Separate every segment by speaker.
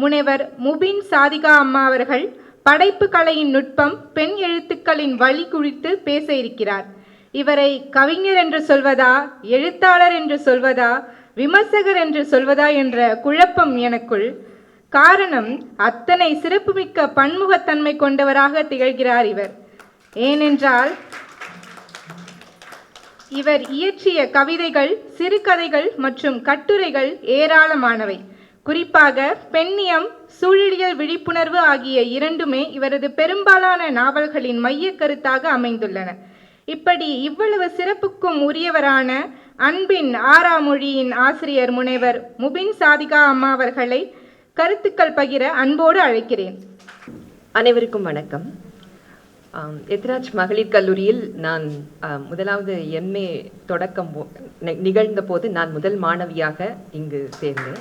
Speaker 1: முனைவர் முபின் சாதிகா அம்மா அவர்கள் படைப்பு கலையின் நுட்பம் பெண் எழுத்துக்களின் வழி குறித்து பேச இருக்கிறார். இவரை கவிஞர் என்று சொல்வதா எழுத்தாளர் என்று சொல்வதா விமர்சகர் என்று சொல்வதா என்ற குழப்பம் எனக்குள் காரணம் அத்தனை சிறப்புமிக்க பன்முகத்தன்மை கொண்டவராக திகழ்கிறார் இவர். ஏனென்றால் இவர் இயற்றிய கவிதைகள் சிறுகதைகள் மற்றும் கட்டுரைகள் ஏராளமானவை. குறிப்பாக பெண்ணியம் சூழலியல் விழிப்புணர்வு ஆகிய இரண்டுமே இவரது பெரும்பாலான நாவல்களின் மையக் கருத்தாக அமைந்துள்ளன. இப்படி இவ்வளவு சிறப்புக்கும் உரியவரான அன்பின் ஆறாமொழியின் ஆசிரியர் முனைவர் முபின் சாதிகா அம்மா அவர்களை கருத்துக்கள் பகிர அன்போடு அழைக்கிறேன்.
Speaker 2: அனைவருக்கும் வணக்கம். எத்ராஜ் மகளிர் கல்லூரியில் நான் முதலாவது எம்ஏ தொடக்கம் போ- நிகழ்ந்த போது நான் முதல் மாணவியாக இங்கு சேர்ந்தேன்.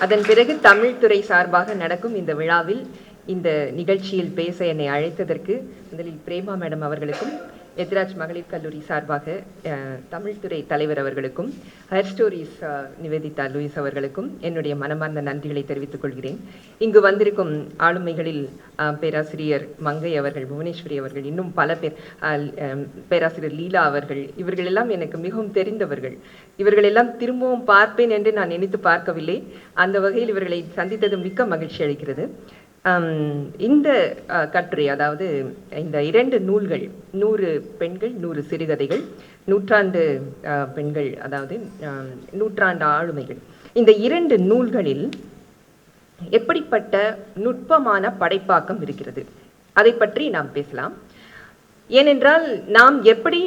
Speaker 2: அதன் பிறகு தமிழ் துறை சார்பாக நடக்கும் இந்த விழாவில் இந்த நிகழ்ச்சியில் பேச என்னை அழைத்ததற்கு முதலில் பிரேமா மேடம் அவர்களுக்கும் எத்ராஜ் மகளிர் கல்லூரி சார்பாக தமிழ்துறை தலைவர் அவர்களுக்கும் ஹயர் ஸ்டோரிஸ் நிவேதிதா லூயிஸ் அவர்களுக்கும் என்னுடைய மனமார்ந்த நன்றிகளை தெரிவித்துக் கொள்கிறேன். இங்கு வந்திருக்கும் ஆளுமைகளில் பேராசிரியர் மங்கை அவர்கள் புவனேஸ்வரி அவர்கள் இன்னும் பல பேர் அஹ், பேராசிரியர் லீலா அவர்கள் இவர்கள் எல்லாம் எனக்கு மிகவும் தெரிந்தவர்கள். இவர்கள் எல்லாம் திரும்பவும் பார்ப்பேன் என்று நான் நினைத்து பார்க்கவில்லை. அந்த வகையில் இவர்களை சந்தித்தது மிக்க மகிழ்ச்சி அளிக்கிறது. இந்த கட்டுரை அதாவது இந்த இரண்டு நூல்கள் நூறு பெண்கள் நூறு சிறுகதைகள் நூற்றாண்டு பெண்கள் அதாவது நூற்றாண்டு ஆளுமைகள். இந்த இரண்டு நூல்களில் எப்படிப்பட்ட நுட்பமான படைப்பாக்கம் இருக்கிறது? அதை பற்றி நாம் பேசலாம். ஏனென்றால் நாம் எப்படி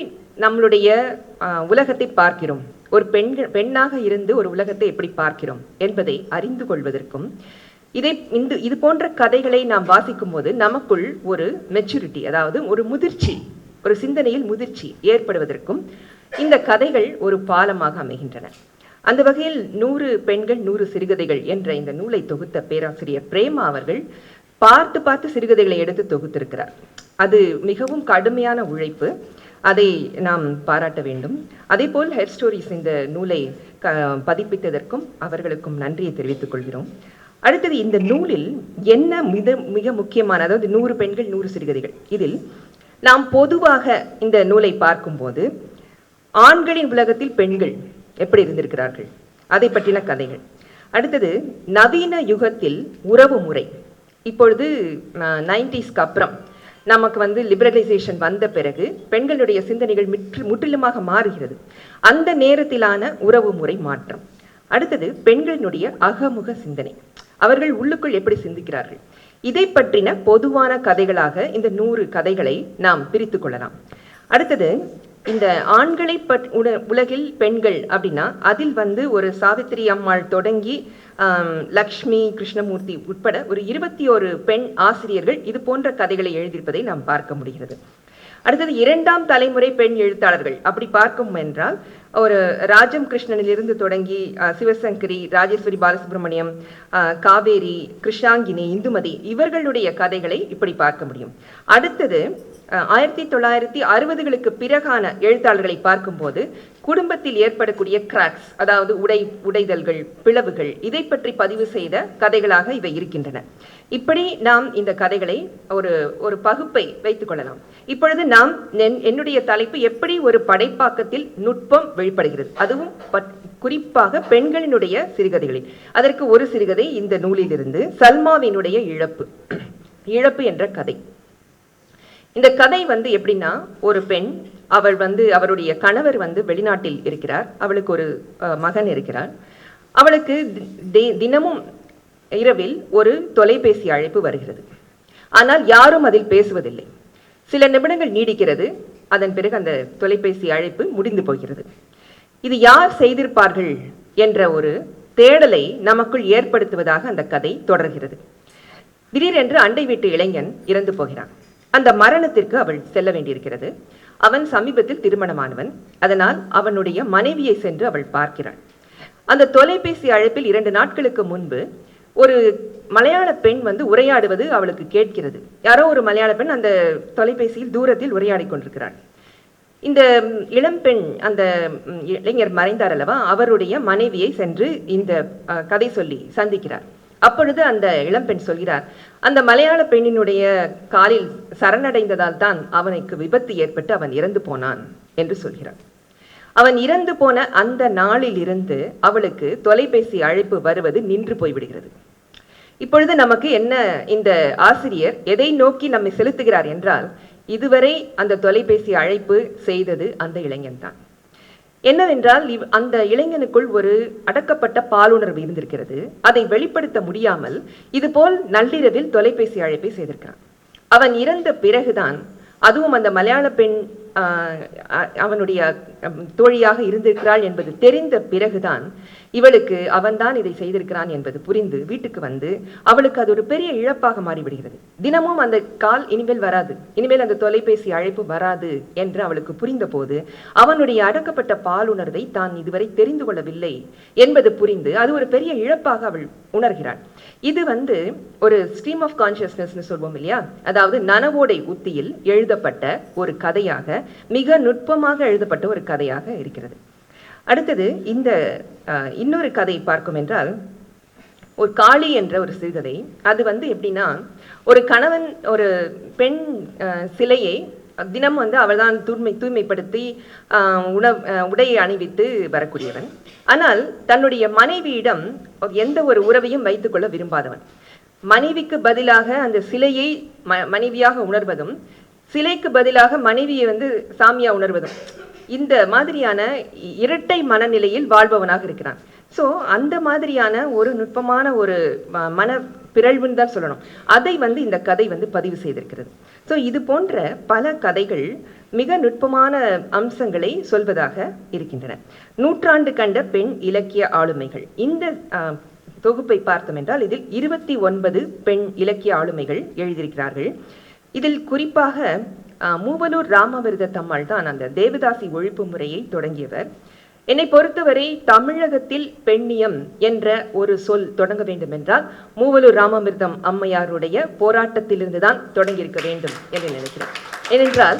Speaker 2: நம்மளுடைய உலகத்தை பார்க்கிறோம்? ஒரு பெண்கள் பெண்ணாக இருந்து ஒரு உலகத்தை எப்படி பார்க்கிறோம்? என்பதை அறிந்து கொள்வதற்கும் இதை இந்த இது போன்ற கதைகளை நாம் வாசிக்கும் போது நமக்குள் ஒரு மெச்சூரிட்டி அதாவது ஒரு முதிர்ச்சி ஒரு சிந்தனையில் முதிர்ச்சி ஏற்படுவதற்கும் இந்த கதைகள் ஒரு பாலமாக அமைகின்றன. அந்த வகையில் நூறு பெண்கள் நூறு சிறுகதைகள் என்ற இந்த நூலை தொகுத்த பேராசிரியர் பிரேமா அவர்கள் பார்த்து பார்த்து சிறுகதைகளை எடுத்து தொகுத்திருக்கிறார். அது மிகவும் கடுமையான உழைப்பு. அதை நாம் பாராட்ட வேண்டும். அதே போல் ஹெட் ஸ்டோரிஸ் இந்த நூலை க பதிப்பித்ததற்கும் அவர்களுக்கும் நன்றியை தெரிவித்துக் கொள்கிறோம். அடுத்தது இந்த நூலில் என்ன மிக மிக முக்கியமான அதாவது நூறு பெண்கள் நூறு சிறுகதைகள். இதில் நாம் பொதுவாக இந்த நூலை பார்க்கும்போது ஆண்களின் உலகத்தில் பெண்கள் எப்படி இருந்திருக்கிறார்கள்? அதை பற்றின கதைகள். அடுத்தது நவீன யுகத்தில் உறவு முறை. இப்பொழுது நைன்டிஸ்க்கு அப்புறம் நமக்கு வந்து லிபரலைசேஷன் வந்த பிறகு பெண்களுடைய சிந்தனைகள் முற்று முற்றிலுமாக மாறுகிறது. அந்த நேரத்திலான உறவு முறை மாற்றம். அடுத்தது பெண்களினுடைய அகமுக சிந்தனை. அவர்கள் உள்ளுக்குள் எப்படி சிந்திக்கிறார்கள்? இதை பற்றின பொதுவான கதைகளாக இந்த நூறு கதைகளை நாம் பிரித்து கொள்ளலாம். அடுத்தது இந்த ஆண்களை பற் உல- உலகில் பெண்கள் அப்படின்னா அதில் வந்து ஒரு சாவித்திரி அம்மாள் தொடங்கி லக்ஷ்மி கிருஷ்ணமூர்த்தி உட்பட ஒரு இருபத்தி ஒரு பெண் ஆசிரியர்கள் இது போன்ற கதைகளை எழுதியிருப்பதை நாம் பார்க்க முடிகிறது. அடுத்தது இரண்டாம் தலைமுறை பெண் எழுத்தாளர்கள். அப்படி பார்க்கும் என்றால் ஒரு ராஜம் கிருஷ்ணனிலிருந்து தொடங்கி அஹ், சிவசங்கரி ராஜேஸ்வரி பாலசுப்ரமணியம் காவேரி கிருஷ்ணாங்கினி இந்துமதி இவர்களுடைய கதைகளை இப்படி பார்க்க முடியும். அடுத்தது ஆயிரத்தி தொள்ளாயிரத்தி அறுபதுகளுக்கு பிறகான எழுத்தாளர்களை பார்க்கும்போது குடும்பத்தில் ஏற்படக்கூடிய கிராக்ஸ் அதாவது உடை உடைதல்கள் பிளவுகள் இதை பற்றி பதிவு செய்த கதைகளாக இவை இருக்கின்றன. இப்படி நாம் இந்த கதைகளை ஒரு ஒரு பகுப்பை வைத்துக் கொள்ளலாம். இப்பொழுது நாம் என்- என்னுடைய தலைப்பு எப்படி ஒரு படைப்பாக்கத்தில் நுட்பம் வெளிப்படுகிறது. அதுவும் பட்- குறிப்பாக பெண்களினுடைய சிறுகதைகளில். அதற்கு ஒரு சிறுகதை இந்த நூலிலிருந்து சல்மாவினுடைய இழப்பு. இழப்பு என்ற கதை. இந்த கதை வந்து எப்படின்னா ஒரு பெண் அவள் வந்து அவருடைய கணவர் வந்து வெளிநாட்டில் இருக்கிறார். அவளுக்கு ஒரு மகன் இருக்கிறார். அவளுக்கு தி- தினமும் இரவில் ஒரு தொலைபேசி அழைப்பு வருகிறது. ஆனால் யாரும் அதில் பேசுவதில்லை. சில நிமிடங்கள் நீடிக்கிறது. அதன் பிறகு அந்த தொலைபேசி அழைப்பு முடிந்து போகிறது. இது யார் செய்திருப்பார்கள் என்ற ஒரு தேடலை நமக்குள் ஏற்படுத்துவதாக அந்த கதை தொடர்கிறது. திடீரென்று அண்டை வீட்டு இளைஞன் இறந்து போகிறான். அந்த மரணத்திற்கு அவள் செல்ல வேண்டியிருக்கிறது. அவன் சமீபத்தில் திருமணமானவன். அதனால் அவனுடைய மனைவியை சென்று அவள் பார்க்கிறாள். அந்த தொலைபேசி அழைப்பில் இரண்டு நாட்களுக்கு முன்பு ஒரு மலையாள பெண் வந்து உரையாடுவது அவளுக்கு கேட்கிறது. யாரோ ஒரு மலையாள பெண் அந்த தொலைபேசியில் தூரத்தில் உரையாடி கொண்டிருக்கிறாள். இந்த இளம்பெண் அந்த இளைஞர் மறைந்தார் அல்லவா? அவருடைய மனைவியை சென்று இந்த கதை சொல்லி சந்திக்கிறார். அப்பொழுது அந்த இளம்பெண் சொல்கிறார் அந்த மலையாள பெண்ணினுடைய காலில் சரணடைந்ததால் தான் அவனுக்கு விபத்து ஏற்பட்டு அவன் இறந்து போனான் என்று சொல்கிறார். அவன் இறந்து போன அந்த நாளில் இருந்து அவளுக்கு தொலைபேசி அழைப்பு வருவது நின்று போய்விடுகிறது. இப்பொழுது நமக்கு என்ன இந்த ஆசிரியர் எதை நோக்கி நம்மை செலுத்துகிறார் என்றால் இதுவரை அந்த தொலைபேசி அழைப்பு செய்தது அந்த இளைஞன் தான் என்னவென்றால் இவ் அந்த இளைஞனுக்குள் ஒரு அடக்கப்பட்ட பாலுணர்வு இருந்திருக்கிறது. அதை வெளிப்படுத்த முடியாமல் இதுபோல் நள்ளிரவில் தொலைபேசி அழைப்பை செய்திருக்கிறான். அவன் இறந்த பிறகுதான் அதுவும் அந்த மலையாள பெண் ஆஹ், அவனுடைய தோழியாக இருந்திருக்கிறாள் என்பது தெரிந்த பிறகுதான் இவளுக்கு அவன்தான் இதை செய்திருக்கிறான் என்பது புரிந்து வீட்டுக்கு வந்து அவளுக்கு அது ஒரு பெரிய இழப்பாக மாறிவிடுகிறது. தினமும் அந்த கால் இனிமேல் வராது. இனிமேல் அந்த தொலைபேசி அழைப்பு வராது என்று அவளுக்கு புரிந்த போது அவனுடைய அடக்கப்பட்ட பாலுணர்வை தான் இதுவரை தெரிந்து கொள்ளவில்லை என்பது புரிந்து அது ஒரு பெரிய இழப்பாக அவள் உணர்கிறாள். இது வந்து ஒரு ஸ்ட்ரீம் ஆஃப் கான்சியஸ்னஸ்னு சொல்வோம் இல்லையா? அதாவது நனவோடை உத்தியில் எழுதப்பட்ட ஒரு கதையாக மிக நுட்பமாக எழுதப்பட்ட ஒரு கதையாக இருக்கிறது. அடுத்தது இந்த இன்னொரு கதை பார்க்கும் என்றால் ஒரு காளி என்ற ஒரு சிறுகதை. அது வந்து எப்படின்னா ஒரு கணவன் ஒரு பெண் சிலையை தினம் வந்து அவள்தான் தூய்மை தூய்மைப்படுத்தி உணவு உடையை அணிவித்து வரக்கூடியவன். ஆனால் தன்னுடைய மனைவியிடம் எந்த ஒரு உறவையும் வைத்துக்கொள்ள விரும்பாதவன். மனைவிக்கு பதிலாக அந்த சிலையை ம மனைவியாக உணர்வதும் சிலைக்கு பதிலாக மனைவியை வந்து சாமியா உணர்வதும். இந்த மாதிரியான இ- இரட்டை மனநிலையில் வாழ்பவனாக இருக்கிறான். ஸோ அந்த மாதிரியான ஒரு நுட்பமான ஒரு மன பிறழ்வுன்னு தான் சொல்லணும். அதை வந்து இந்த கதை வந்து பதிவு செய்திருக்கிறது. ஸோ இது போன்ற பல கதைகள் மிக நுட்பமான அம்சங்களை சொல்வதாக இருக்கின்றன. நூற்றாண்டு கண்ட பெண் இலக்கிய ஆளுமைகள். இந்த தொகுப்பை பார்த்தோம் என்றால் இதில் இருபத்தி ஒன்பது பெண் இலக்கிய ஆளுமைகள் எழுதியிருக்கிறார்கள். இதில் குறிப்பாக மூவலூர் ராமவிரத தம்மாள் தான் அந்த தேவதாசி ஒழிப்பு முறையை தொடங்கியவர். என்னை பொறுத்தவரை தமிழகத்தில் பெண்ணியம் என்ற ஒரு சொல் தொடங்க வேண்டும் என்றால் மூவலூர் ராமமிர்தம் அம்மையாருடைய போராட்டத்திலிருந்து தான் தொடங்கியிருக்க வேண்டும் என்று நினைக்கிறேன். ஏனென்றால்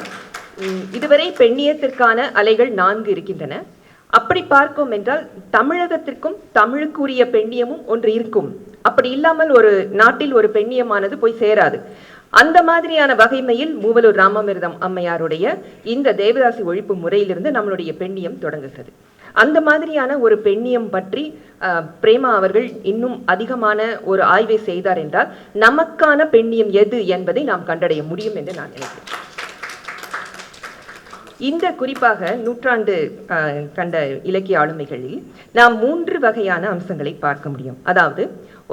Speaker 2: இதுவரை பெண்ணியத்திற்கான அலைகள் நான்கு இருக்கின்றன. அப்படி பார்க்கும் என்றால் தமிழகத்திற்கும் தமிழுக்குரிய பெண்ணியமும் ஒன்று இருக்கும். அப்படி இல்லாமல் ஒரு நாட்டில் ஒரு பெண்ணியமானது போய் சேராது. அந்த மாதிரியான வகைமையில் மூவலூர் ராமமிர்தம் அம்மையாருடைய இந்த தேவதாசி ஒழிப்பு முறையிலிருந்து நம்மளுடைய பெண்ணியம் தொடங்குகிறது. அந்த மாதிரியான ஒரு பெண்ணியம் பற்றி அஹ், பிரேமா அவர்கள் இன்னும் அதிகமான ஒரு ஆய்வை செய்தார் என்றால் நமக்கான பெண்ணியம் எது என்பதை நாம் கண்டடைய முடியும் என்று நான் நினைக்கிறேன். இந்த குறிப்பாக நூற்றாண்டு கண்ட இலக்கிய ஆளுமைகளில் நாம் மூன்று வகையான அம்சங்களை பார்க்க முடியும். அதாவது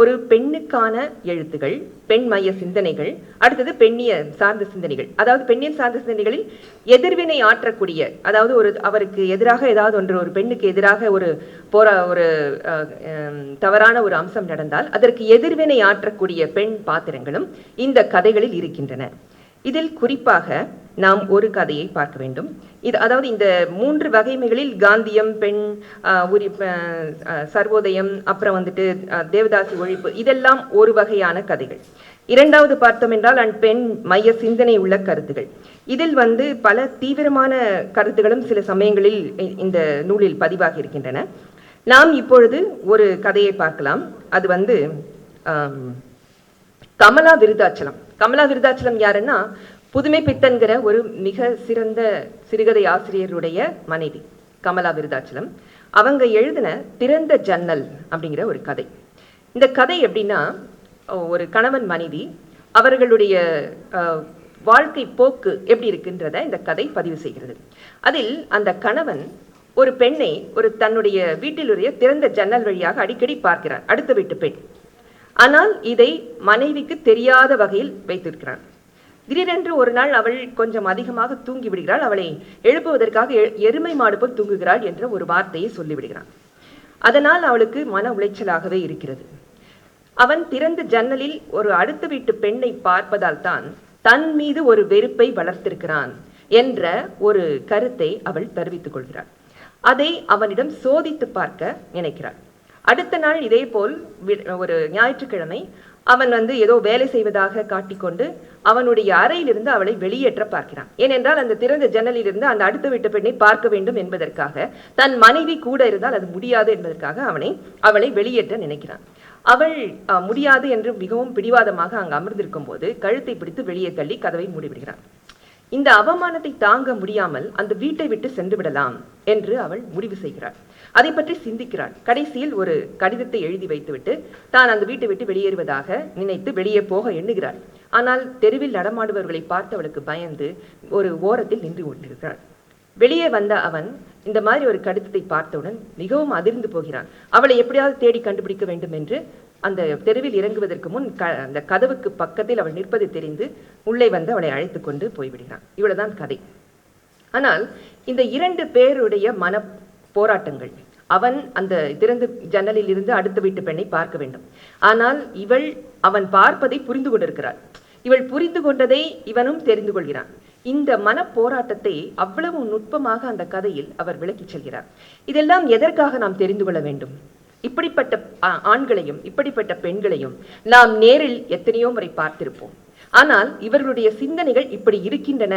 Speaker 2: ஒரு பெண்ணுக்கான எழுத்துகள் பெண் மைய சிந்தனைகள் அடுத்தது பெண்ணிய சார்ந்த சிந்தனைகள். அதாவது பெண்ணியம் சார்ந்த சிந்தனைகளில் எதிர்வினை ஆற்றக்கூடிய அதாவது ஒரு அவருக்கு எதிராக ஏதாவது ஒன்று ஒரு பெண்ணுக்கு எதிராக ஒரு போரா ஒரு தவறான ஒரு அம்சம் நடந்தால் அதற்கு எதிர்வினை ஆற்றக்கூடிய பெண் பாத்திரங்களும் இந்த கதைகளில் இருக்கின்றன. இதில் குறிப்பாக நாம் ஒரு கதையை பார்க்க வேண்டும். இது அதாவது இந்த மூன்று வகைமைகளில் காந்தியம் பெண் ஆஹ், உரி சர்வோதயம் அப்புறம் வந்துட்டு தேவதாசி ஒழிப்பு இதெல்லாம் ஒரு வகையான கதைகள். இரண்டாவது பார்த்தோம் என்றால் அண்ட் பெண் மைய சிந்தனை உள்ள கருத்துகள். இதில் வந்து பல தீவிரமான கருத்துகளும் சில சமயங்களில் இந்த நூலில் பதிவாகி இருக்கின்றன. நாம் இப்பொழுது ஒரு கதையை பார்க்கலாம். அது வந்து கமலா விருதாச்சலம். கமலா விருதாச்சலம் யாருன்னா புதுமை பித்தன்கிற ஒரு மிக சிறந்த சிறுகதை ஆசிரியருடைய மனைவி கமலா விருதாச்சலம். அவங்க எழுதின திறந்த ஜன்னல் அப்படிங்கிற ஒரு கதை. இந்த கதை எப்படின்னா ஒரு கணவன் மனைவி அவர்களுடைய அஹ், வாழ்க்கை போக்கு எப்படி இருக்குன்றத இந்த கதை பதிவு செய்கிறது. அதில் அந்த கணவன் ஒரு பெண்ணை ஒரு தன்னுடைய வீட்டிலுடைய திறந்த ஜன்னல் வழியாக அடிக்கடி பார்க்கிறார். அடுத்த வீட்டு பெண். ஆனால் இதை மனைவிக்கு தெரியாத வகையில் வைத்திருக்கிறான். திடீரென்று ஒரு நாள் அவள் கொஞ்சம் அதிகமாக தூங்கி விடுகிறாள். அவளை எழுப்புவதற்காக எ- எருமை மாடு போல் தூங்குகிறாள் என்ற ஒரு வார்த்தையை சொல்லிவிடுகிறான். அதனால் அவளுக்கு மன உளைச்சலாகவே இருக்கிறது. அவன் திறந்த ஜன்னலில் ஒரு அடுத்த வீட்டு பெண்ணை பார்ப்பதால் தான் தன் மீது ஒரு வெறுப்பை வளர்த்திருக்கிறான் என்ற ஒரு கருத்தை அவள் தெரிவித்துக் கொள்கிறாள். அதை அவனிடம் சோதித்து பார்க்க நினைக்கிறாள். அடுத்த நாள் இதேபோல் போல் ஒரு ஞாயிற்றுக்கிழமை அவன் வந்து ஏதோ வேலை செய்வதாக காட்டிக்கொண்டு அவனுடைய அறையிலிருந்து அவளை வெளியேற்ற பார்க்கிறான். ஏனென்றால் அந்த திறந்த ஜன்னலிலிருந்து அந்த அடுத்த வீட்டு பெண்ணை பார்க்க வேண்டும் என்பதற்காக தன் மனைவி கூட இருந்தால் அது முடியாது என்பதற்காக அவனை அவளை வெளியேற்ற நினைக்கிறான். அவள் அஹ், முடியாது என்று மிகவும் பிடிவாதமாக அங்கு அமர்ந்திருக்கும் போது கழுத்தை பிடித்து வெளியே தள்ளி கதவை மூடிவிடுகிறான். இந்த அவமானத்தை தாங்க முடியாமல் அந்த வீட்டை விட்டு சென்று விடலாம் என்று அவள் முடிவு செய்கிறாள். அதை பற்றி சிந்திக்கிறாள். கடைசியில் ஒரு கடிதத்தை எழுதி வைத்துவிட்டு தான் அந்த வீட்டை விட்டு வெளியேறுவதாக நினைத்து வெளியே போக எண்ணுகிறாள். ஆனால் தெருவில் நடமாடுபவர்களை பார்த்து அவளுக்கு பயந்து ஒரு ஓரத்தில் நின்று கொண்டிருக்கிறாள். வெளியே வந்த அவன் இந்த மாதிரி ஒரு கடிதத்தை பார்த்தவுடன் மிகவும் அதிர்ந்து போகிறான். அவளை எப்படியாவது தேடி கண்டுபிடிக்க வேண்டும் என்று அந்த தெருவில் இறங்குவதற்கு முன் க அந்த கதவுக்கு பக்கத்தில் அவள் நிற்பது தெரிந்து உள்ளே வந்து அவளை அழைத்து கொண்டு போய்விடுகிறான். இவ்வளவுதான் கதை. ஆனால் இந்த இரண்டு பேருடைய மன போராட்டங்கள் அவன் அந்த திறந்த ஜன்னலில் இருந்து அடுத்த வீட்டு பெண்ணை பார்க்க வேண்டும். ஆனால் இவள் அவன் பார்ப்பதை புரிந்து கொண்டிருக்கிறாள். இவள் புரிந்து கொண்டதை இவனும் தெரிந்து கொள்கிறான். இந்த மன போராட்டத்தை அவ்வளவு நுட்பமாக அந்த கதையில் அவர் விளக்கிச் செல்கிறார். இதெல்லாம் எதற்காக நாம் தெரிந்து கொள்ள வேண்டும்? இப்படிப்பட்ட ஆண்களையும் இப்படிப்பட்ட பெண்களையும் நாம் நேரில் எத்தனையோ முறை பார்த்திருப்போம். ஆனால் இவர்களுடைய சிந்தனைகள் இப்படி இருக்கின்றன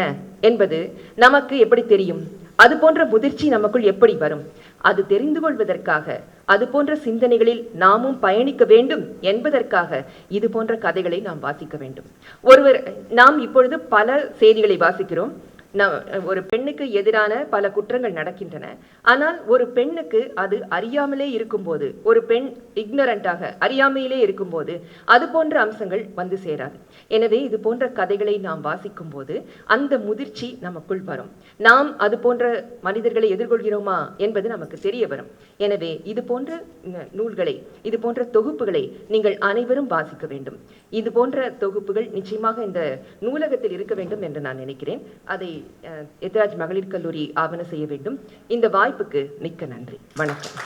Speaker 2: என்பது நமக்கு எப்படி தெரியும்? அது போன்ற முதிர்ச்சி நமக்குள் எப்படி வரும்? அது தெரிந்து கொள்வதற்காக அது போன்ற சிந்தனைகளில் நாமும் பயணிக்க வேண்டும் என்பதற்காக இது போன்ற கதைகளை நாம் வாசிக்க வேண்டும். ஒருவர் நாம் இப்பொழுது பல செய்திகளை வாசிக்கிறோம். ஒரு பெண்ணுக்கு எதிரான பல குற்றங்கள் நடக்கின்றன. ஆனால் ஒரு பெண்ணுக்கு அது அறியாமலே இருக்கும்போது ஒரு பெண் இக்னரண்டாக அறியாமையிலே இருக்கும்போது அது போன்ற அம்சங்கள் வந்து சேராது. எனவே இது போன்ற கதைகளை நாம் வாசிக்கும் போது அந்த முதிர்ச்சி நமக்குள் வரும். நாம் அது போன்ற மனிதர்களை எதிர்கொள்கிறோமா என்பது நமக்கு தெரிய வரும். எனவே இது போன்ற நூல்களை இது போன்ற தொகுப்புகளை நீங்கள் அனைவரும் வாசிக்க வேண்டும். இது போன்ற தொகுப்புகள் நிச்சயமாக இந்த நூலகத்தில் இருக்க வேண்டும் என்று நான் நினைக்கிறேன். அதை எத்திராஜ் மகளிர் கல்லூரி ஆவண செய்ய வேண்டும். இந்த வாய்ப்புக்கு மிக்க நன்றி. வணக்கம்.